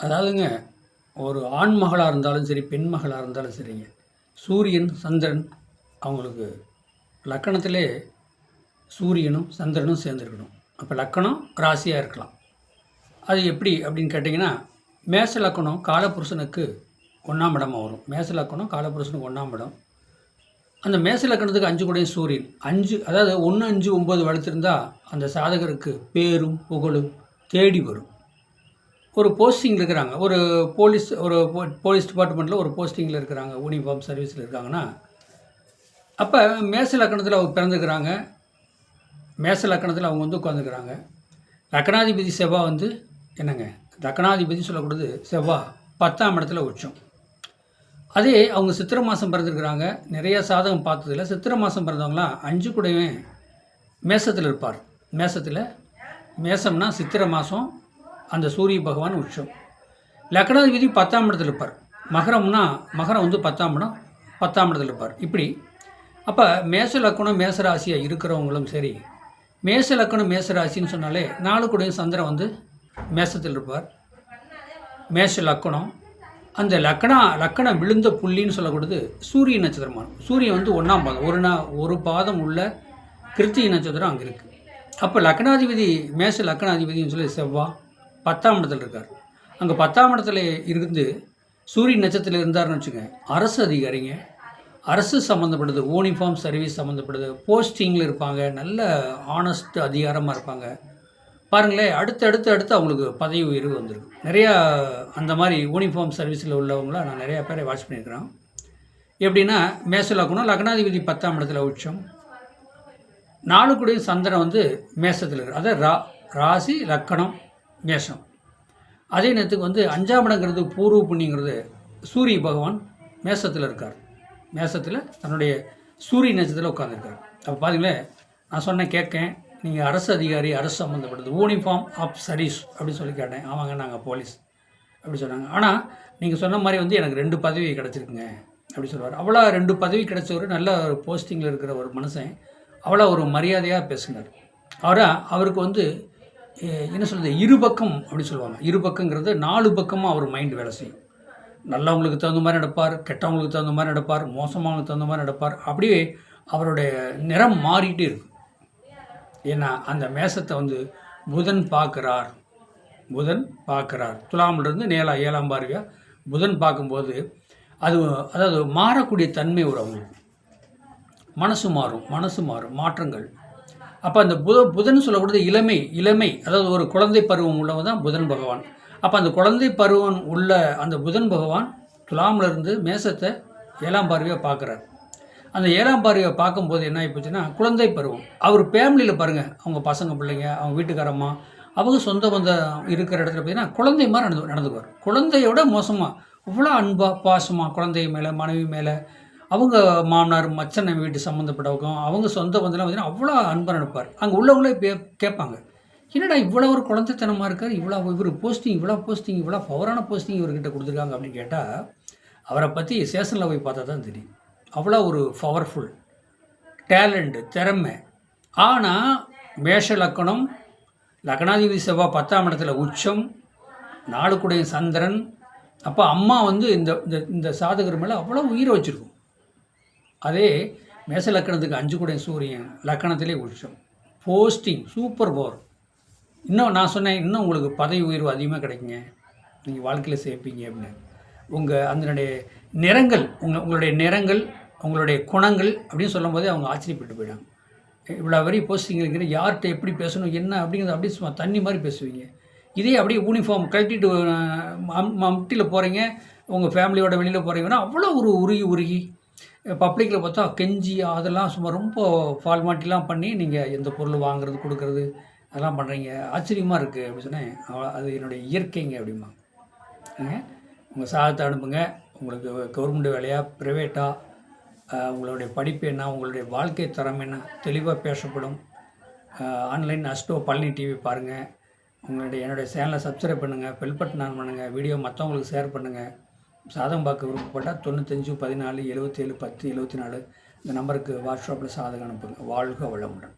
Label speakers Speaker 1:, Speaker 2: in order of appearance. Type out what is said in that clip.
Speaker 1: அதாவதுங்க ஒரு ஆண் மகளாக இருந்தாலும் சரி பெண் மகளாக இருந்தாலும் சரிங்க. சூரியன் சந்திரன் அவங்களுக்கு லக்கணத்திலே சூரியனும் சந்திரனும் சேர்ந்துருக்கணும். அப்போ லக்கணம் ராசியாக இருக்கலாம். அது எப்படி அப்படின்னு கேட்டிங்கன்னா மேச லக்கணம் காலபுருஷனுக்கு ஒன்றாம் இடமாக வரும். மேச லக்கணம் காலபுருஷனுக்கு ஒன்றாம் இடம். அந்த மேச லக்கணத்துக்கு அஞ்சு கூடிய சூரியன். அஞ்சு அதாவது ஒன்று அஞ்சு ஒம்பது வளர்த்துருந்தா அந்த சாதகருக்கு பேரும் புகழும் தேடி வரும். ஒரு போஸ்டிங்கில் இருக்கிறாங்க. ஒரு போலீஸ் ஒரு போ- போலீஸ் டிபார்ட்மெண்ட்டில் ஒரு போஸ்டிங்கில் இருக்கிறாங்க. யூனிஃபார்ம் சர்வீஸில் இருக்காங்கன்னா அப்போ மேச லக்கணத்தில் அவங்க பிறந்துக்கிறாங்க. மேச லக்கணத்தில் அவங்க வந்து உட்காந்துக்கிறாங்க லக்கணாதிபதி செவ்வா வந்து என்னங்க? லக்கணாதிபதி சொல்லக்கூடாது செவ்வா பத்தாம் இடத்துல உச்சம். அதே அவங்க சித்திரை மாதம் பிறந்திருக்கிறாங்க. நிறைய சாதகம் பார்த்ததில்ல. சித்திரை மாதம் பிறந்தவங்களாம் அஞ்சு கூடவே மேசத்தில் இருப்பார். மேசத்தில் மேசம்னா சித்திரை மாதம் அந்த சூரிய பகவான் உச்சம். லக்னாதிபதி பத்தாம் இடத்துல இருப்பார். மகரம்னா மகரம் வந்து பத்தாம் இடம் பத்தாம் இடத்துல இருப்பார். இப்படி அப்போ மேச லக்கணம் மேசராசியாக இருக்கிறவங்களும் சரி மேச லக்கணம் மேசராசின்னு சொன்னாலே நாலு கூடையும் சந்திரன் வந்து மேசத்தில் இருப்பார். மேஷ லக்கணம் அந்த லக்கணா லக்கணம் விழுந்த புள்ளின்னு சொல்லக்கூடியது சூரிய நட்சத்திரமான சூரியன் வந்து ஒன்றாம் பாதம் ஒரு நா ஒரு பாதம் உள்ள கிருத்திகை நட்சத்திரம் அங்கே இருக்குது அப்போ லக்னாதிபதி மேஷ லக்கணாதிபதின்னு சொல்லி செவ்வாய் பத்தாம் இடத்துல இருக்கார். அங்கே பத்தாம் இடத்துல இருந்து சூரிய நட்சத்திரத்தில் இருந்தாருன்னு வச்சுங்க அரசு அதிகாரிங்க. அரசு சம்மந்தப்பட்டது யூனிஃபார்ம் சர்வீஸ் சம்மந்தப்பட்டது போஸ்டிங்கில் இருப்பாங்க நல்ல ஆனஸ்ட் அதிகாரமாக இருப்பாங்க. பாருங்களேன் அடுத்து அடுத்து அடுத்து அவங்களுக்கு பதவி உயர்வு வந்திருக்கு. நிறையா அந்த மாதிரி யூனிஃபார்ம் சர்வீஸில் உள்ளவங்களாம் நான் நிறையா பேரை வாட்ச் பண்ணியிருக்கிறேன். எப்படின்னா மேச லக்னம் லக்னாதிபதி பத்தாம் இடத்துல உச்சம். நாலு கூடிய சந்திரன் வந்து மேசத்தில் இருக்கு அதாவது ரா ராசி லக்கணம் மேஷம் அதே நேரத்துக்கு வந்து அஞ்சாம் இடங்கிறது பூர்வ புண்ணியங்கிறது சூரிய பகவான் மேசத்தில் இருக்கார். மேசத்தில் தன்னுடைய சூரிய நட்சத்திரத்தில் உட்காந்துருக்கார் அப்போ பாருங்களேன் நான் சொன்ன கேட்கேன் நீங்கள் அரசு அதிகாரி அரசு சம்மந்தப்பட்டது யூனிஃபார்ம் ஆஃப் சர்வீஸ் அப்படின்னு சொல்லி கேட்டேன். ஆமாங்க நாங்கள் போலீஸ் அப்படி சொன்னாங்க. ஆனால் நீங்கள் சொன்ன மாதிரி வந்து எனக்கு ரெண்டு பதவி கிடச்சிருக்குங்க அப்படி சொல்லுவார். அவ்வளோ ரெண்டு பதவி கிடைச்சவர் நல்ல ஒரு போஸ்டிங்கில் இருக்கிற ஒரு மனுஷன். அவ்வளோ ஒரு மரியாதையாக பேசுனார். அவரா அவருக்கு வந்து என்ன சொல்கிறது இருபக்கம் அப்படி சொல்லுவாங்க. இருபக்கங்கிறது நாலு பக்கமாக அவர் மைண்ட் வேலை செய்யும். நல்லவங்களுக்கு தகுந்த மாதிரி நடப்பார் கெட்டவங்களுக்கு தகுந்த மாதிரி நடப்பார் மோசமானவங்களுக்கு தகுந்த மாதிரி நடப்பார். அப்படியே அவருடைய நிறம் மாறிட்டே இருக்கும். ஏன்னா அந்த மேசத்தை வந்து புதன் பார்க்குறார். புதன் பார்க்குறார். துலாமிலிருந்து நேலா ஏழாம் பார்வையா? புதன் பார்க்கும்போது அது அதாவது மாறக்கூடிய தன்மை ஒரு அவங்களுக்கு. மனசு மாறும் மனசு மாறும். மாற்றங்கள். அப்போ அந்த புத புதன் சொல்லக்கூடியது இளமை இளமை அதாவது ஒரு குழந்தை பருவம் உள்ளவங்க தான் புதன் பகவான். அப்போ அந்த குழந்தை பருவம் உள்ள அந்த புதன் பகவான் துலாம்ல இருந்து மேசத்தை ஏழாம் பார்வையாக பார்க்குறார். அந்த ஏழாம் பார்வையை பார்க்கும்போது என்ன ஆகிப்போச்சுன்னா குழந்தை பருவம். அவர் ஃபேமிலியில் பாருங்கள் அவங்க பசங்க பிள்ளைங்க அவங்க வீட்டுக்காரம்மா அவங்க சொந்த பந்தம் இருக்கிற இடத்துல பார்த்தீங்கன்னா குழந்தை மாதிரி நடந்து நடந்துக்குவார். குழந்தையோட மோசமாக இவ்வளோ அன்பா பாசமாக குழந்தை மேலே மனைவி மேலே அவங்க மாமனார் மச்சனை வீட்டு சம்மந்தப்பட்டவங்க அவங்க சொந்த பந்தெல்லாம் பார்த்தீங்கன்னா அவ்வளோ அன்பாக நடப்பார் அங்கே உள்ளவங்களே பே கேட்பாங்க. என்னடா இவ்வளோ ஒரு குழந்தைத்தனமாக இருக்கார் இவ்வளோ இவர் போஸ்டிங் இவ்வளோ போஸ்டிங் இவ்வளோ பவரான போஸ்டிங் இவர்கிட்ட கொடுத்துருக்காங்க அப்படின்னு கேட்டால் அவரை பற்றி சேஷனில் போய் பார்த்தா தான் தெரியும். அவ்வளோ ஒரு பவர்ஃபுல் டேலண்ட்டு திறமை. ஆனால் மேஷ லக்கணம் லக்னாதிபதி செவ்வாய் பத்தாம் இடத்துல உச்சம் நாளுக்குடைய சந்திரன். அப்போ அம்மா வந்து இந்த இந்த இந்த சாதகர் மேலே அவ்வளோ உயிரை வச்சுருக்கும். அதே மேச லக்கணத்துக்கு அஞ்சு கூட சூரியன் லக்கணத்திலே உச்சம். போஸ்டிங் சூப்பர் பவர் இன்னும் நான் சொன்னேன் இன்னும் உங்களுக்கு பதவி உயர்வு அதிகமாக கிடைக்குங்க. நீங்கள் வாழ்க்கையில் சேர்ப்பீங்க அப்படின்னு. உங்கள் அதனுடைய நிறங்கள் உங்கள் உங்களுடைய நிறங்கள் உங்களுடைய குணங்கள் அப்படின்னு சொல்லும்போதே அவங்க ஆச்சரியப்பட்டு போயிடாங்க இவ்வளோ வரி போஸ்டிங் இருக்கிற யார்கிட்ட எப்படி பேசணும் என்ன அப்படிங்கிறது அப்படியே சும்மா தண்ணி மாதிரி பேசுவீங்க. இதே அப்படியே யூனிஃபார்ம் கழட்டிட்டு மட்டியில் போகிறீங்க உங்கள் ஃபேமிலியோட வெளியில் போகிறீங்கன்னா அவ்வளோ ஒரு உருகி உருகி பப்ளிக்கில் பார்த்தா கெஞ்சி அதெல்லாம் சும்மா ரொம்ப ஃபார்மாலிட்டிலாம் பண்ணி நீங்கள் எந்த பொருள் வாங்குறது கொடுக்கறது அதெல்லாம் பண்ணுறீங்க ஆச்சரியமாக இருக்குது அப்படின்னு சொன்னேன். அது என்னுடைய இயற்கைங்க அப்படிமா உங்கள் சாதத்தை அனுப்புங்க. உங்களுக்கு கவர்மெண்ட் வேலையாக ப்ரைவேட்டாக உங்களுடைய படிப்பு என்ன உங்களுடைய வாழ்க்கை தரம் என்ன தெளிவாக பேசப்படும். ஆன்லைன் அஸ்டோ பழனி டிவி பாருங்கள் உங்களுடைய என்னுடைய சேனலை சப்ஸ்கிரைப் பண்ணுங்கள் பெல் பட்டன் ஆன் பண்ணுங்கள் வீடியோ மற்றவங்களுக்கு ஷேர் பண்ணுங்கள் சாதகம் பார்க்க விருப்பப்பட்டால் தொண்ணூத்தஞ்சு பதினாலு எழுபத்தேழு பத்து எழுபத்தி நாலு இந்த நம்பருக்கு வாட்ஸ்அப்பில் சாதகம் அனுப்புங்க. வாழ்க வளமுடன்.